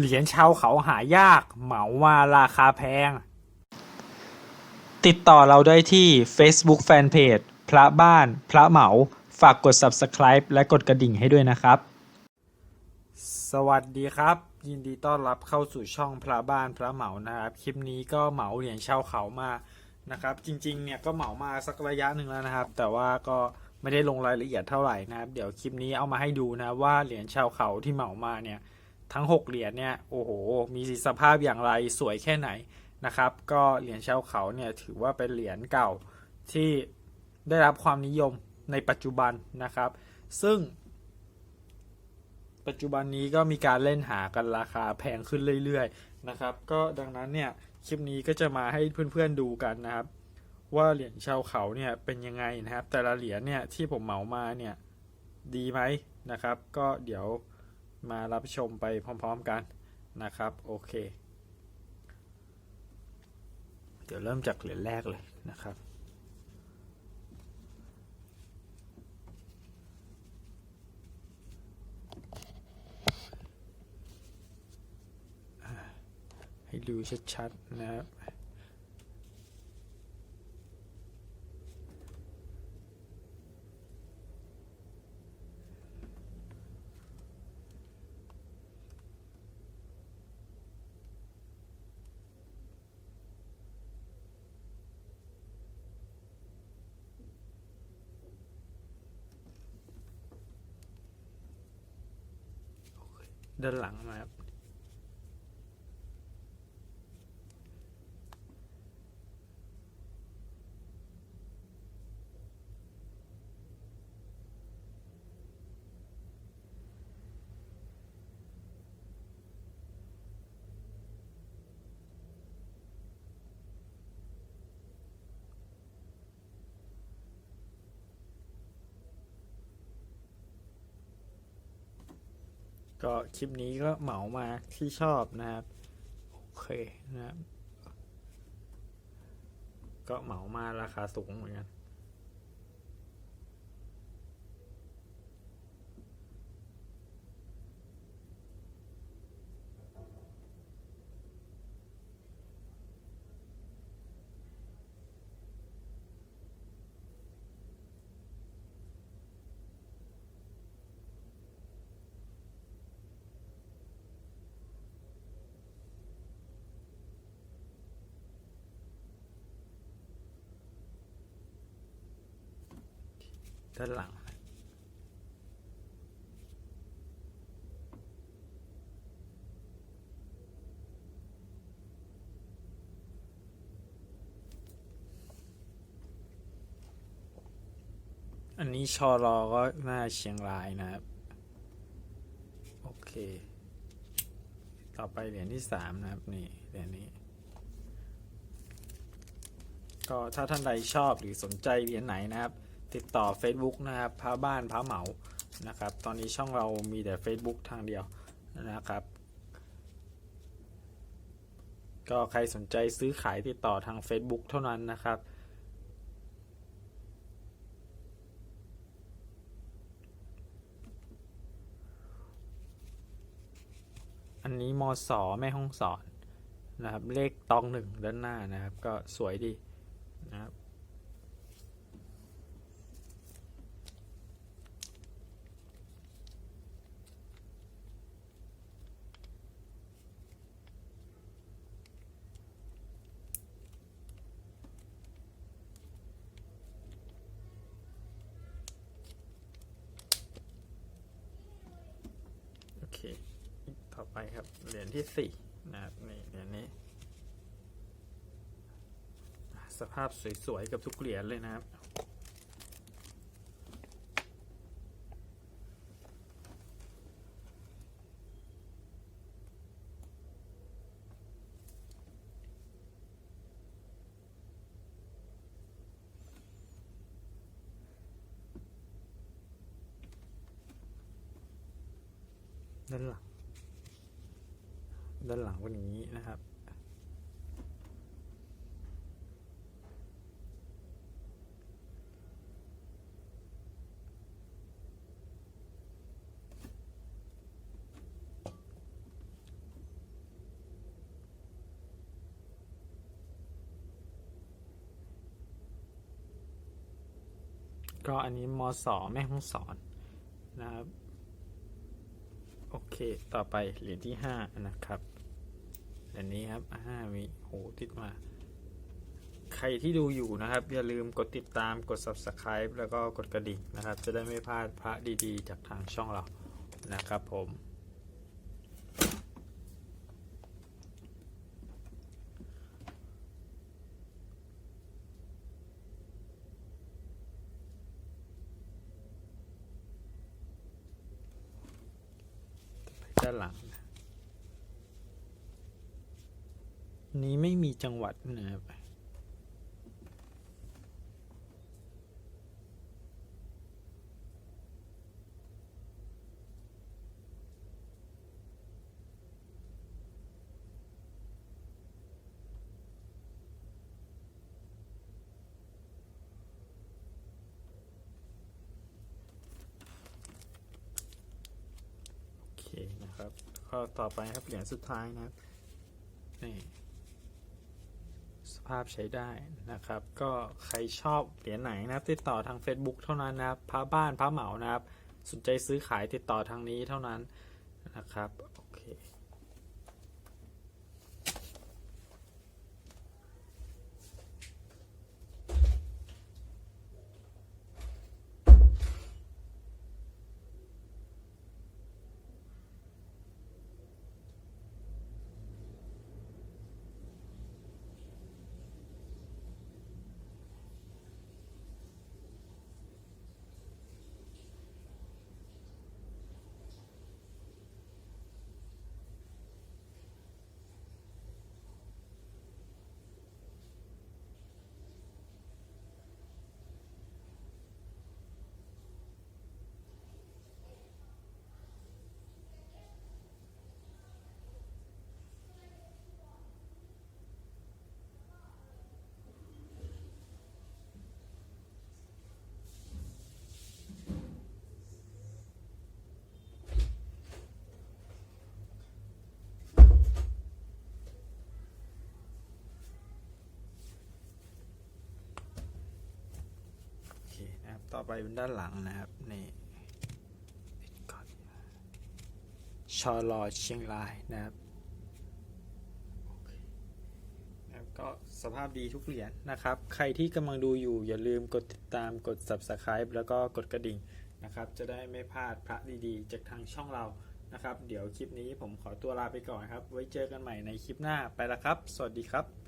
เหรียญชาวเขาหายาก เหมามาราคาแพง ติดต่อเราได้ที่ Facebook Fanpage พระบ้าน พระเหมา ฝากกด Subscribe และกดกระดิ่งให้ด้วยนะครับ สวัสดีครับ ยินดีต้อนรับเข้าสู่ช่องพระบ้านพระเหมานะครับ คลิปนี้ก็เหมาเหรียญชาวเขามานะครับ จริงๆ เนี่ยก็เหมามาสักระยะหนึ่งแล้วนะครับ แต่ว่าก็ไม่ได้ลงรายละเอียดเท่าไหร่นะครับ เดี๋ยวคลิปนี้เอามาให้ดูนะว่าเหรียญชาวเขาที่เหมามาเนี่ย ทั้ง 6 เหรียญเนี่ยโอ้โห มีสภาพอย่างไรสวยแค่ไหนนะครับ ก็เหรียญชาวเขาเนี่ยถือว่าเป็นเหรียญเก่าที่ได้รับความนิยมในปัจจุบันนะครับ ซึ่ง ปัจจุบันนี้ก็มีการเล่นหากันราคาแพงขึ้นเรื่อยๆนะครับ ก็ดังนั้นเนี่ยคลิปนี้ก็จะมาให้เพื่อนๆดูกันนะครับ ว่าเหรียญชาวเขาเนี่ยเป็นยังไงนะครับ แต่ละเหรียญเนี่ยที่ผมเหมามาเนี่ยดีไหมนะครับ ก็เดี๋ยว มารับชมไปพร้อมๆกันนะครับ โอเค เดี๋ยวเริ่มจากเหรียญแรกเลยนะครับให้ดูชัดๆนะครับ ด้านหลังมาครับ ก็คลิปนี้ก็เหมามาที่ชอบนะครับ โอเคนะครับ ก็เหมามาราคาสูงเหมือนกัน ด้านหลัง อันนี้ชอรอก็หน่าเชียงรายนะครับ โอเค ต่อไปเหรียญที่สามนะครับ นี่เหรียญนี้ก็ถ้าท่านใดชอบหรือสนใจเหรียญไหนนะครับ ติดต่อ Facebook นะครับพระบ้านพระเหมานะครับ ตอนนี้ช่องเรามีแต่ Facebook ทางเดียวนะครับ ก็ใครสนใจซื้อขายติดต่อทาง Facebook เท่านั้นนะครับอันนี้มศแม่ห้องสอนนะครับ เลขตองหนึ่งด้านหน้านะครับ ก็สวยดีนะครับ เค ต่อไปครับ เหรียญที่สี่นะครับนี่เหรียญนี้ สภาพสวยๆกับทุกเหรียญเลยนะครับ ด้านหลัง ด้านหลังวันนี้นะครับ ก็อันนี้มสองแม่ห้องสอน เค ต่อไปเหรียญที่ห้านะครับอันนี้ครับห้ามีโหติดมา ใครที่ดูอยู่นะครับ อย่าลืมกดติดตามกด subscribe แล้วก็กดกระดิ่งนะครับ จะได้ไม่พลาดพระดีๆ จากทางช่องเรานะครับผม ด้านหลังนะนี้ไม่มีจังหวัดนะครับ ครับข้อต่อไปครับเหรียญสุดท้ายนะครับนี่สภาพใช้ได้นะครับ ก็ใครชอบเหรียญไหนนะครับ ติดต่อทาง Facebook เท่านั้นนะครับพระบ้านพระเหมานะครับ สนใจซื้อขายติดต่อทางนี้เท่านั้นนะครับ ต่อไปเป็นด้านหลังนะครับนี่ชอลอเชียงรายนะครับโอเคนะครับก็สภาพดีทุกเหรียญนะครับ ใครที่กำลังดูอยู่อย่าลืมกดติดตามกด subscribe แล้วก็กดกระดิ่งนะครับ จะได้ไม่พลาดพระดีๆ จากทางช่องเรานะครับ เดี๋ยวคลิปนี้ผมขอตัวลาไปก่อนครับ ไว้เจอกันใหม่ในคลิปหน้าไปละครับ สวัสดีครับ